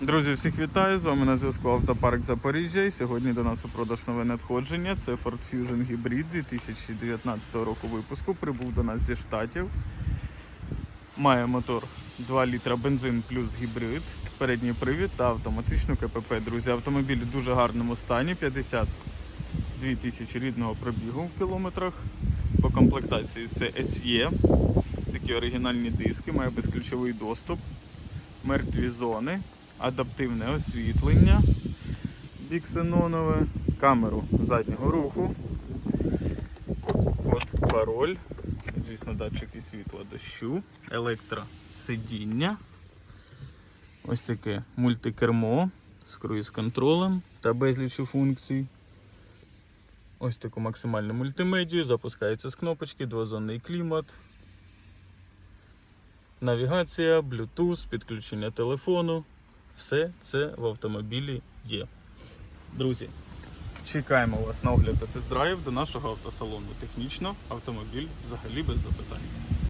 Друзі, всіх вітаю! З вами на зв'язку Автопарк Запоріжжя. І сьогодні до нас у продаж нове надходження. Це Ford Fusion Hybrid 2019 року випуску. Прибув до нас зі штатів. Має мотор 2 літра бензин плюс гібрид, передній привід та автоматичну КПП. Друзі, автомобіль в дуже гарному стані. 52 тисячі рідного пробігу в кілометрах. По комплектації це SE. Ось такі оригінальні диски, має безключовий доступ, мертві зони адаптивне освітлення біксенонове, камеру заднього руху, код пароль, звісно, датчики світла дощу, електросидіння, ось таке мультикермо з круїз-контролем та безлічю функцій. Ось таку максимальну мультимедію, запускається з кнопочки, двозонний клімат. Навігація, Bluetooth, підключення телефону. Все це в автомобілі є. Друзі, чекаємо вас на огляд та тест-драйв до нашого автосалону. Технічно автомобіль взагалі без запитань.